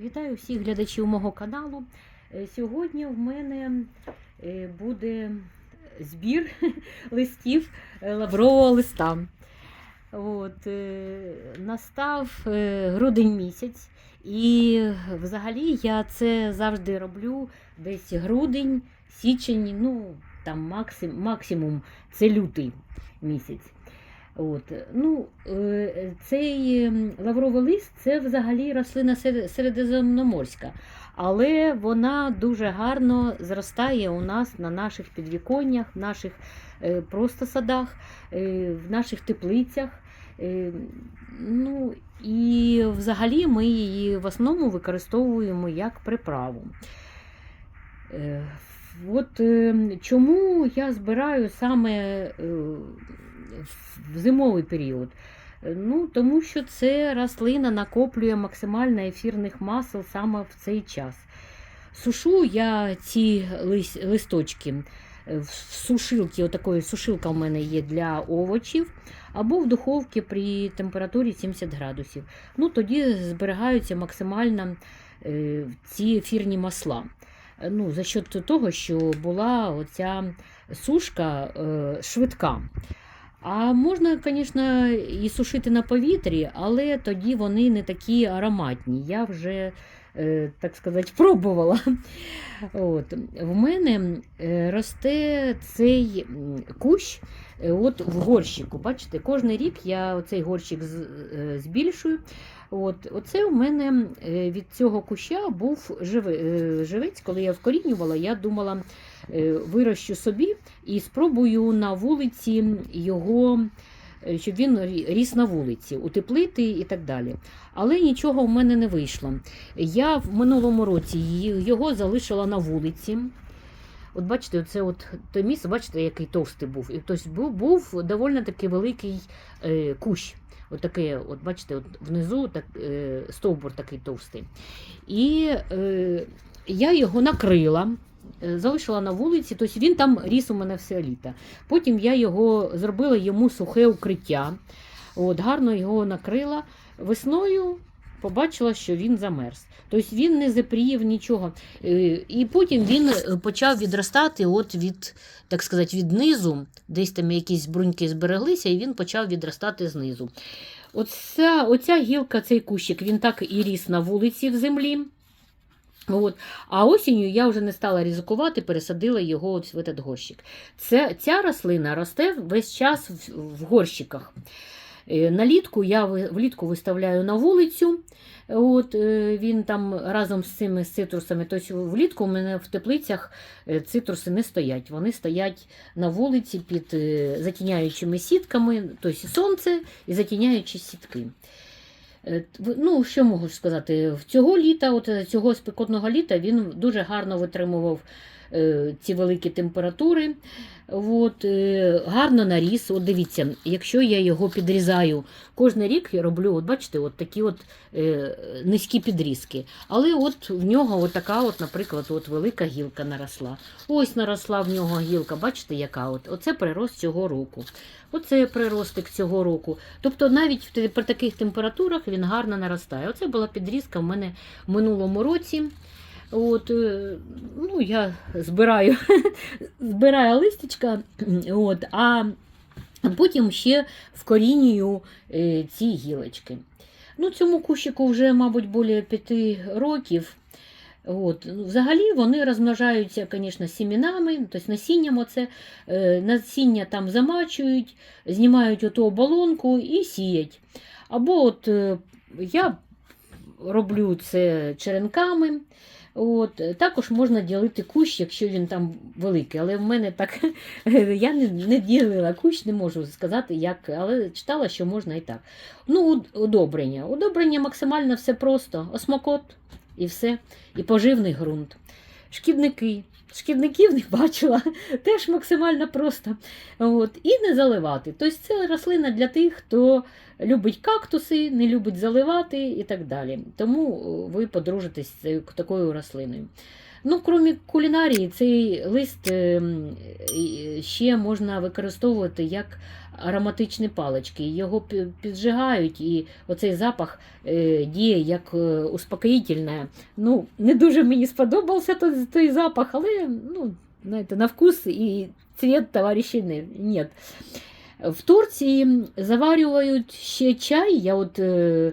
Вітаю всіх глядачів мого каналу. Е, Сьогодні в мене е, буде збір листів е, лаврового листа. От, настав грудень місяць, і взагалі я це завжди роблю десь грудень, січень, ну там максим, максимум це лютий місяць. От. Ну, е, цей ем, лавровий лист це взагалі рослина середземноморська, але вона дуже гарно зростає у нас на наших підвіконнях, в наших е, просто садах, е, в наших теплицях. Ну, і взагалі ми її в основному використовуємо як приправу. От е, чому я збираю саме в зимовий період? Е, Ну, тому що це рослина накоплює максимально ефірних масел саме в цей час. Сушу я ці листочки е, в сушилці, отакої сушилка в мене є для овочів, або в духовці при температурі 70 градусів. Ну, тоді зберігаються максимально е, ці ефірні масла. Ну, за счет того, що була оця сушка швидка. А можна, звісно, і сушити на повітрі, але тоді вони не такі ароматні. Я вже, е, так сказати, пробувала. От. В мене е, росте цей кущ е, от в горщику. Бачите, кожен рік я цей горщик збільшую. От, оце у мене е, від цього куща був е, живець, коли я вкорінювала, я думала, е, вирощу собі і спробую на вулиці його, щоб він ріс на вулиці, утеплити і так далі. Але нічого в мене не вийшло. Я в минулому році його залишила на вулиці. От бачите, це от те місце, бачите, який товстий був. І тобто був, був доволі таки великий е, кущ. От таке, от бачите, от внизу так, е, стовбур такий товстий. І е, я його накрила, е, залишила на вулиці, тобто він там ріс у мене все літо. Потім я його зробила йому сухе укриття. От, гарно його накрила. Весною побачила, що він замерз. Тобто він не запріяв нічого. Е, І потім він е, почав відростати от від, так сказати, від низу, десь там якісь бруньки збереглися, і він почав відростати знизу. Оця, оця гілка, цей кущик, він так і ріс на вулиці в землі. От. А осінню я вже не стала ризикувати, пересадила його ось в этот горщик. Це, ця рослина росте весь час в, в горщиках. Е, Налітку я влітку виставляю на вулицю. От, е, він там разом з цими цитрусами. Тобто влітку у мене в теплицях е, цитруси не стоять. Вони стоять на вулиці під затіняючими сітками, тобто сонце і затіняючі сітки. Ну, що можу сказати? Цього літа, от цього спекотного літа, він дуже гарно витримував ці великі температури. От, е, гарно наріс. От дивіться, якщо я його підрізаю кожен рік, я роблю, от бачите, от такі от е, низькі підрізки. Але от в нього от така, от, наприклад, от велика гілка наросла. Ось наросла в нього гілка, бачите, яка от. Оце прирост цього року. Оце приростик цього року. Тобто навіть при таких температурах він гарно наростає. Оце була підрізка в мене в минулому році. От, е, ну, я збираю, збираю листячка, от, а потім ще вкорінюю е, ці гілочки. Ну, цьому кущику вже, мабуть, більше п'яти років. От. ну, Взагалі вони розмножаються, звісно, сімінами, тобто насінням оце. Е, Насіння там замачують, знімають оту оболонку і сіять. Або от я роблю це черенками. От, також можна ділити кущ, якщо він там великий. Але в мене так я не, не ділила кущ, не можу сказати, як, але читала, що можна і так. Ну, удобрення. Удобрення максимально все просто. Осмокот і все, і поживний ґрунт. Шкідники. Шкідників не бачила, теж максимально просто. От, і не заливати. Тобто це рослина для тих, хто любить кактуси, не любить заливати і так далі. Тому ви подружитесь з такою рослиною. Ну, крім кулінарії, цей лист ще можна використовувати як ароматичні палички. Його піджигають, і оцей запах е, діє як е, успокоїтельне. Ну, не дуже мені сподобався той, той запах, але ну, знаєте, на вкус і цвет товариші не, нет. В Турції заварюють ще чай. Я от, е,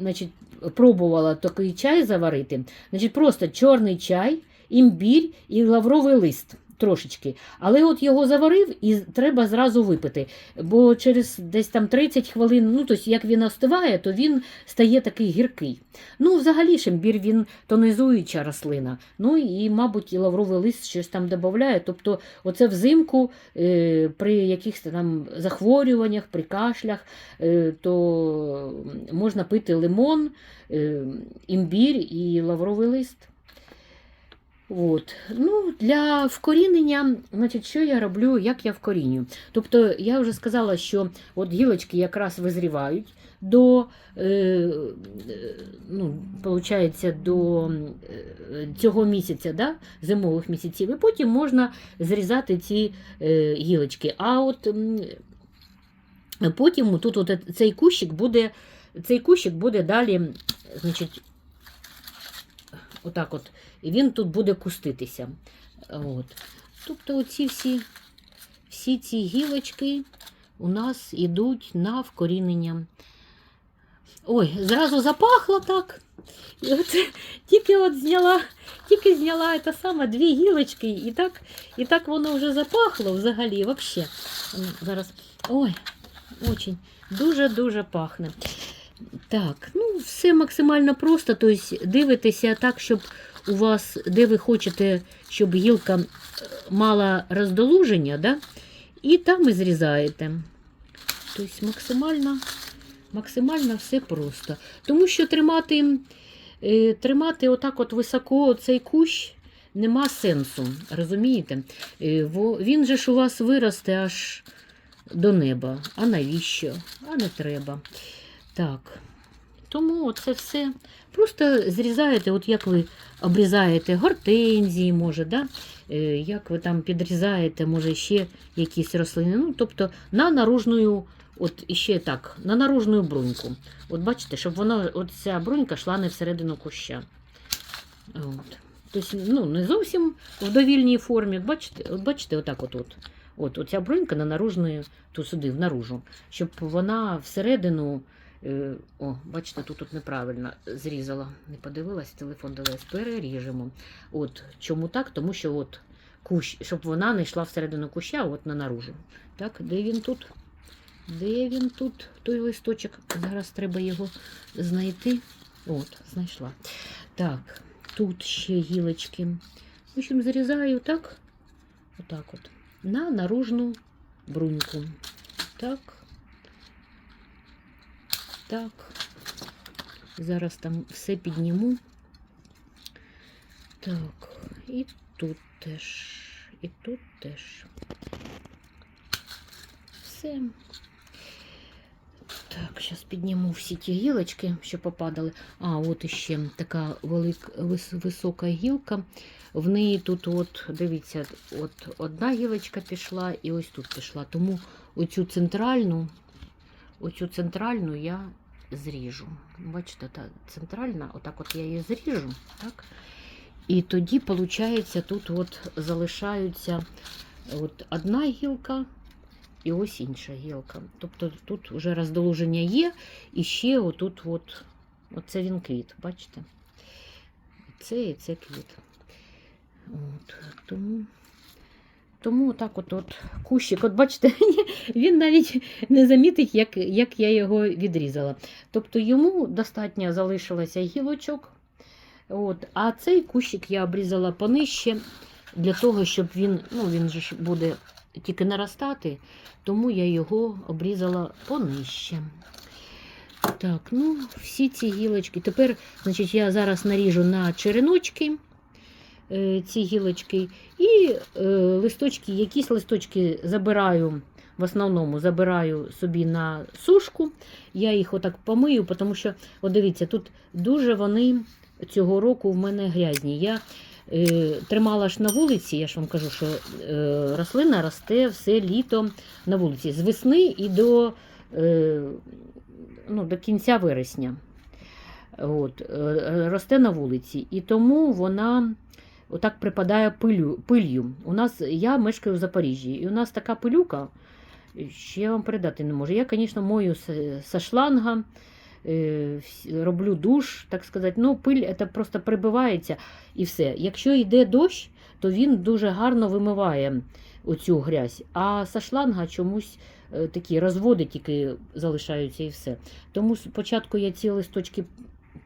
значить, пробувала такий чай заварити. Значить, просто чорний чай, імбір і лавровий лист. Трошечки. Але от його заварив і треба зразу випити. Бо через десь там 30 хвилин, ну тобто як він остиває, то він стає такий гіркий. Ну, взагалі ж імбір він тонізуюча рослина. Ну і, мабуть, і лавровий лист щось там додає. Тобто, оце взимку е, при якихось там захворюваннях, при кашлях, е, то можна пити лимон, е, імбір і лавровий лист. От. Ну, для вкорінення, значить, що я роблю, як я вкорінюю. Тобто, я вже сказала, що от гілочки якраз визрівають до, е, е, ну, до е, цього місяця, да, зимових місяців, і потім можна зрізати ці е, гілочки. А от м, потім тут от цей кущик буде, цей кущик буде далі, значить, отак от, і він тут буде куститися. От. Тобто оці всі, всі ці гілочки у нас йдуть на вкорінення. Ой, зразу запахло так. І от, тільки от зняла, тільки зняла це саме дві гілочки, і так, і так воно вже запахло взагалі. Вообще. Зараз. Ой, очень. Дуже-дуже пахне. Так, ну все максимально просто. Тобто дивитеся так, щоб у вас, де ви хочете, щоб гілка е, мала роздолуження, да? і там і зрізаєте. Тобто максимально, максимально все просто. Тому що тримати, е, тримати отак от високо цей кущ нема сенсу. Розумієте? Е, Він же ж у вас виросте аж до неба. А навіщо? А не треба. Так. Тому це все. Просто зрізаєте, от як ви обрізаєте гортензії, може, да? Е, як ви там підрізаєте, може, ще якісь рослини. Ну, тобто на наружну, от іще так, на наружну бруньку. От бачите, щоб вона, от ця брунька йшла не всередину куща. От. Тобто, ну, не зовсім в довільній формі. Бачите, от бачите, отак от. от. От, оця брунька на наружну, тут сюди, в наружу, щоб вона всередину. Е, О, бачите, тут, тут неправильно зрізала. Не подивилась, телефон дивилась. Переріжемо. От чому так? Тому що от кущ, щоб вона не йшла всередину куща, от на наружу. Так, де він тут? Де він тут? Той листочок. Зараз треба його знайти. От, знайшла. Так, тут ще гілочки. В общем, зарізаю так. Отак от. На наружну бруньку. Так. Так. Зараз там все підніму. Так, і тут теж, і тут теж. Все. Так, зараз підніму всі ті гілочки, що попадали. А, от іще така велика, вис- висока гілка. В неї тут, от, дивіться, от одна гілочка пішла і ось тут пішла. Тому оцю центральну, оцю центральну я зріжу. Бачите, та центральна, отак от я її зріжу. Так? І тоді, виходить, тут от залишаються от одна гілка і ось інша гілка. Тобто тут вже роздолуження є, і ще отут от, оце він квіт, бачите? Це і це квіт. От, тому, тому отак от, от кущик, от бачите, він навіть не замітить, як, як я його відрізала. Тобто йому достатньо залишилося гілочок. От, а цей кущик я обрізала понижче, для того, щоб він, ну він же ж буде тільки наростати, тому я його обрізала понижче. Так, ну, всі ці гілочки. Тепер, значить, я зараз наріжу на череночки ці гілочки. І е, листочки, якісь листочки забираю, в основному забираю собі на сушку. Я їх отак помию, тому що, от дивіться, тут дуже вони цього року в мене грязні. Я е, тримала ж на вулиці, я ж вам кажу, що е, рослина росте все літо на вулиці, з весни і до, е, ну, до кінця вересня. От, е, росте на вулиці. І тому вона отак припадає пилю, пилью. У нас, я мешкаю в Запоріжжі, і у нас така пилюка, що я вам передати не можу. Я, звісно, мою со шланга, е, роблю душ, так сказати. Ну, пиль це просто прибивається і все. Якщо йде дощ, то він дуже гарно вимиває оцю грязь. А со шланга чомусь е, такі розводи тільки залишаються і все. Тому спочатку я ці листочки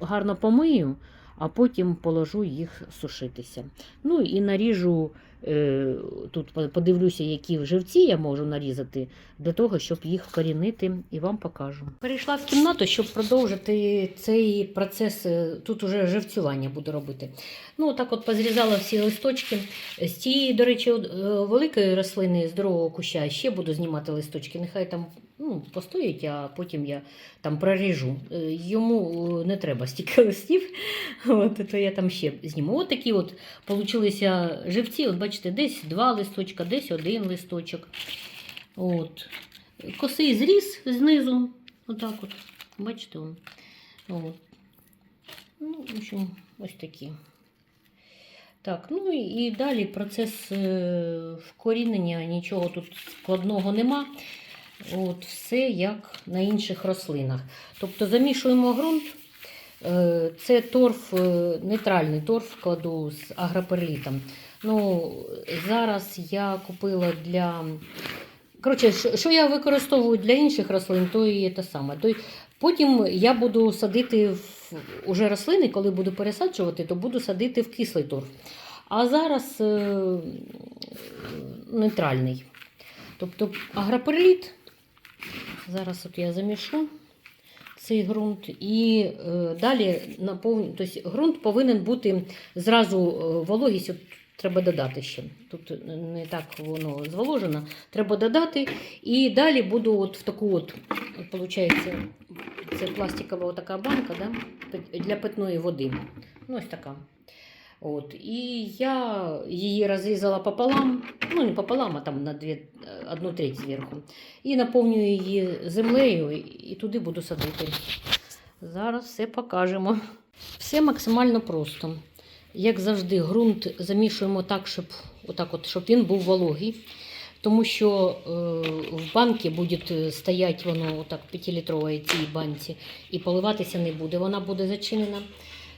гарно помию, а потім положу їх сушитися. Ну і наріжу. е, Тут подивлюся, які живці я можу нарізати для того, щоб їх вкорінити і вам покажу. Перейшла в кімнату, щоб продовжити цей процес. е, Тут уже живцювання буду робити. Ну, так от позрізала всі листочки. З цієї, до речі, е, великої рослини здорового куща ще буду знімати листочки. Нехай там ну, постоять, а потім я там проріжу. Е, Йому е, не треба стільки листів. От, то я там ще зніму. От такі от получилися живці. От бачите, десь два листочка, десь один листочок. От. Косий зріз знизу. Отак от. Бачите? он. От. Ну, в общем, ось такі. Так, ну і далі процес е, вкорінення, нічого тут складного нема. От, все як на інших рослинах. Тобто замішуємо ґрунт. Е, Це торф, е, нейтральний торф кладу з агроперлітом. Ну, зараз я купила для. Коротше, що- я використовую для інших рослин, то і те саме. Потім я буду садити в уже рослини, коли буду пересаджувати, то буду садити в кислий торф. А зараз е, нейтральний. Тобто агроперліт. Зараз от я замішу цей ґрунт. І е, далі наповню, тобто ґрунт повинен бути зразу е, вологість. От треба додати ще. Тут не так воно зволожено. Треба додати. І далі буду от в таку от, виходить, це пластикова така банка да, для питної води. Ну, ось така. От, і я її розрізала пополам, ну не пополам, а там на дві, е, одну треть зверху. І наповнюю її землею і туди буду садити. Зараз все покажемо. Все максимально просто. Як завжди, ґрунт замішуємо так, щоб, отак от, щоб він був вологий. Тому що е, в банці буде стояти воно отак 5-літровій цій банці і поливатися не буде. Вона буде зачинена.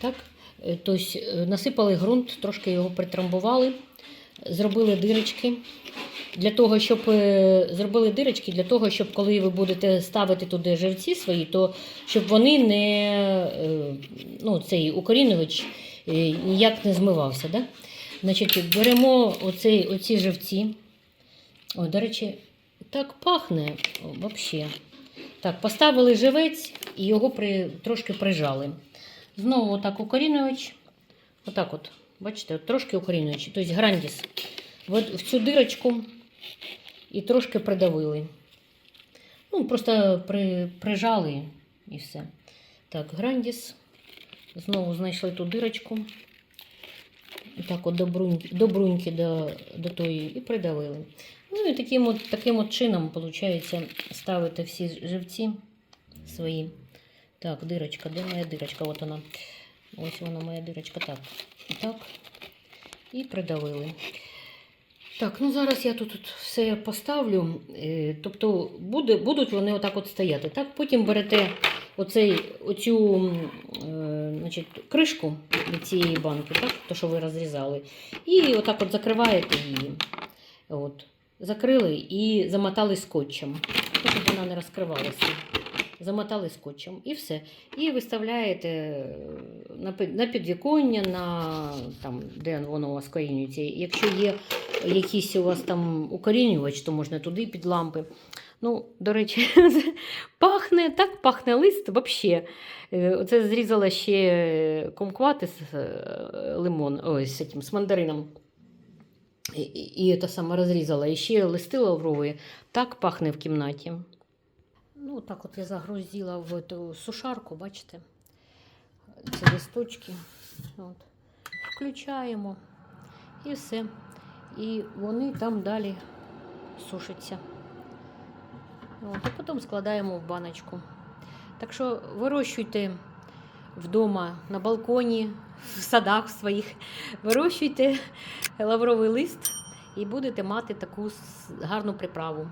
Так? Тобто насипали ґрунт, трошки його притрамбували, зробили дирочки. Для того, щоб е, зробили дирочки, для того, щоб коли ви будете ставити туди живці свої, то щоб вони не ну, цей укорінювач ніяк не змивався. Да? Значить, беремо оцей, оці живці. О, до речі, так пахне взагалі. Так, поставили живець і його при, трошки прижали. Знову отак укорінювач. Отак от. Бачите, от трошки укорінювач. Тобто грандіс. От в цю дирочку і трошки придавили. Ну, просто при, прижали і все. Так, грандіс. Знову знайшли ту дирочку. І так от до бруньки, до, до, до тої і придавили. Ну і таким от, таким от чином, виходить, ставити всі живці свої. Так, дирочка, де моя дирочка? От вона. Ось вона моя дирочка. Так. Так. І придавили. Так, ну зараз я тут, тут все поставлю. Е, тобто буде, будуть вони отак от стояти. Так, потім берете оцей, оцю е, значить, кришку від цієї банки, так, то, що ви розрізали, і отак от закриваєте її. От. Закрили і замотали скотчем, щоб вона не розкривалася. Замотали скотчем і все. І виставляєте е, на, підвіконня, на там, де воно у вас корінюється. Якщо є якийсь у вас там укорінювач, то можна туди під лампи. Ну, до речі, пахне, так пахне лист взагалі. Оце зрізала ще комквати з е, лимон, ой, з, цим, з мандарином. І це саме розрізала. І ще листи лаврові. Так пахне в кімнаті. Ну, так от я загрузила в ту сушарку, бачите? Ці листочки. От. включаємо і все. І вони там далі сушаться. От, і потім складаємо в баночку. Так що вирощуйте вдома на балконі, в садах своїх. Вирощуйте лавровий лист і будете мати таку гарну приправу.